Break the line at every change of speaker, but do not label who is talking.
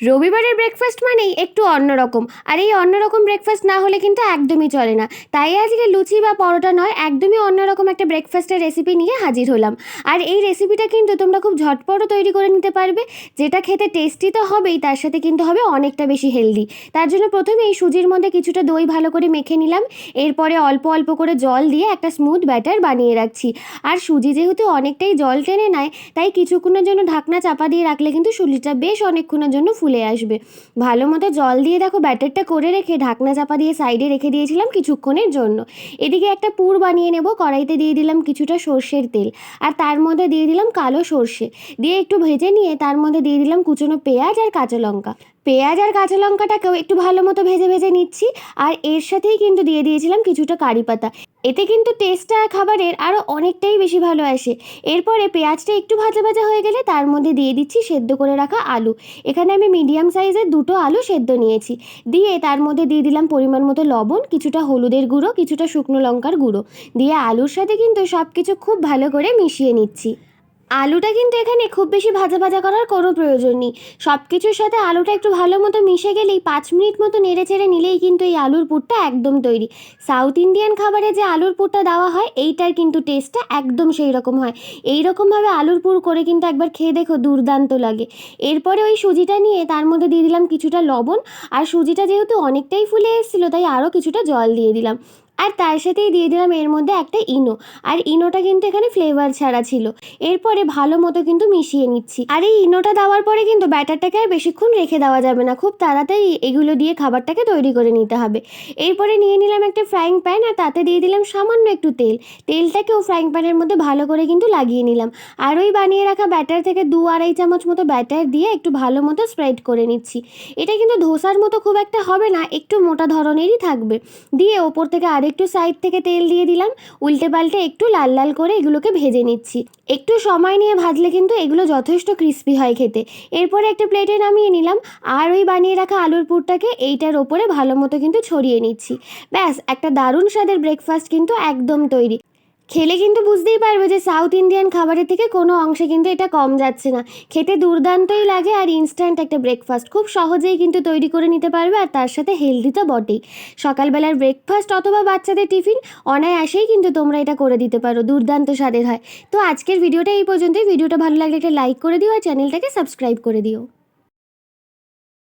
রবিবারের ব্রেকফাস্ট মানেই একটু অন্যরকম। আর এই অন্যরকম ব্রেকফাস্ট না হলে কিন্তু একদমই চলে না। তাই আজকে লুচি বা পরোটা নয়, একদমই অন্যরকম একটা ব্রেকফাস্টের রেসিপি নিয়ে হাজির হলাম। আর এই রেসিপিটা কিন্তু তোমরা খুব ঝটপটও তৈরি করে নিতে পারবে। যেটা খেতে টেস্টি তো হবেই, তার সাথে কিন্তু হবে অনেকটা বেশি হেলদি তার জন্য প্রথমে এই সুজির মধ্যে কিছুটা দই ভালো করে মেখে নিলাম। এরপরে অল্প অল্প করে জল দিয়ে একটা স্মুথ ব্যাটার বানিয়ে রাখছি। আর সুজি যেহেতু অনেকটাই জল টেনে নেয়, তাই কিছুক্ষণের জন্য ঢাকনা চাপা দিয়ে রাখলে কিন্তু সুজিটা বেশ অনেকক্ষণের জন্য ফুলে আসবে। ভালো মতো জল দিয়ে দেখো ব্যাটারটা করে রেখে ঢাকনা চাপা দিয়ে সাইডে রেখে দিয়েছিলাম কিছুক্ষণের জন্য। এদিকে একটা পুর বানিয়ে নেব, কড়াইতে দিয়ে দিলাম কিছুটা সর্ষের তেল। আর তার মধ্যে দিয়ে দিলাম কালো সর্ষে। দিয়ে একটু ভেজে নিয়ে তার মধ্যে দিয়ে দিলাম কুচনো পেঁয়াজ আর কাঁচা লঙ্কা। পেঁয়াজ আর কাঁচা লঙ্কাটাকেও একটু ভালো মতো ভেজে ভেজে নিচ্ছি। আর এর সাথেই কিন্তু দিয়ে দিয়েছিলাম কিছুটা কারি পাতা। এতে কিন্তু টেস্টটা খাবারের আরও অনেকটাই বেশি ভালো আসে। এরপরে পেঁয়াজটা একটু ভাজা ভাজা হয়ে গেলে তার মধ্যে দিয়ে দিচ্ছি সেদ্ধ করে রাখা আলু। এখানে আমি মিডিয়াম সাইজের দুটো আলু সেদ্ধ নিয়েছি। দিয়ে তার মধ্যে দিয়ে দিলাম পরিমাণ মতো লবণ, কিছুটা হলুদের গুঁড়ো, কিছুটা শুকনো লঙ্কার গুঁড়ো। দিয়ে আলুর সাথে কিন্তু সব কিছু খুব ভালো করে মিশিয়ে নিচ্ছি। আলুটা কিন্তু এখানে খুব বেশি ভাজা ভাজা করার কোনো প্রয়োজন নেই। সব কিছুর সাথে আলুটা একটু ভালো মতো মিশে গেলেই পাঁচ মিনিট মতো নেড়ে চেড়ে নিলেই কিন্তু এই আলুর পুরটা একদম তৈরি। সাউথ ইন্ডিয়ান খাবারে যে আলুর পুরটা দেওয়া হয়, এইটার কিন্তু টেস্টটা একদম সেই রকম হয়। এই রকমভাবে আলুর পুর করে কিন্তু একবার খেয়ে দেখো দুর্দান্ত লাগে। এরপরে ওই সুজিটা নিয়ে তার মধ্যে দিয়ে দিলাম কিছুটা লবণ। আর সুজিটা যেহেতু অনেকটাই ফুলে এসেছিল, তাই আরও কিছুটা জল দিয়ে দিলাম। আর তার সাথেই দিয়ে দিলাম এর মধ্যে একটা ইনো। আর ইনোটা কিন্তু এখানে ফ্লেভার ছাড়া ছিল। এরপরে ভালো মতো কিন্তু মিশিয়ে নিচ্ছি। আর এই ইনোটা দেওয়ার পরে কিন্তু ব্যাটারটাকে আর বেশিক্ষণ রেখে দেওয়া যাবে না। খুব তাড়াতাড়ি এগুলো দিয়ে খাবারটাকে তৈরি করে নিতে হবে। এরপরে নিয়ে নিলাম একটা ফ্রাইং প্যান আর তাতে দিয়ে দিলাম সামান্য একটু তেল। তেলটাকেও ফ্রাইং প্যানের মধ্যে ভালো করে কিন্তু লাগিয়ে নিলাম। আর ওই বানিয়ে রাখা ব্যাটার থেকে দু আড়াই চামচ মতো ব্যাটার দিয়ে একটু ভালো মতো স্প্রেড করে নিচ্ছি। এটা কিন্তু ধোসার মতো খুব একটা হবে না, একটু মোটা ধরনেরই থাকবে। দিয়ে ওপর থেকে আরেকটু সাইড থেকে তেল দিয়ে দিলাম, উল্টে পাল্টে একটু লাল লাল করে এগুলোকে ভেজে নিচ্ছি। একটু সময় নিয়ে ভাজলে কিন্তু এগুলো যথেষ্ট ক্রিস্পি হয় খেতে। এরপরে একটা প্লেটে নামিয়ে নিলাম আর ওই বানিয়ে রাখা আলুর পুরটাকে এইটার ওপরে ভালো মতো কিন্তু ছড়িয়ে নিচ্ছি। ব্যাস, একটা দারুণ স্বাদের ব্রেকফাস্ট কিন্তু একদম তৈরি। খেলে কিন্তু বুঝতেই পারবে যে সাউথ ইন্ডিয়ান খাবারের থেকে কোনো অংশে কিন্তু এটা কম যাচ্ছে না। খেতে দুর্দান্তই লাগে আর ইনস্ট্যান্ট একটা ব্রেকফাস্ট খুব সহজেই কিন্তু তৈরি করে নিতে পারবে আর তার সাথে হেলদি তো বটেই। সকালবেলার ব্রেকফাস্ট অথবা বাচ্চাদের টিফিন অনায়াসেই কিন্তু তোমরা এটা করে দিতে পারো, দুর্দান্ত স্বাদের হয়। তো আজকের ভিডিওটা এই পর্যন্তই। ভিডিওটা ভালো লাগলে একটা লাইক করে দিও আর চ্যানেলটাকে সাবস্ক্রাইব করে দিও।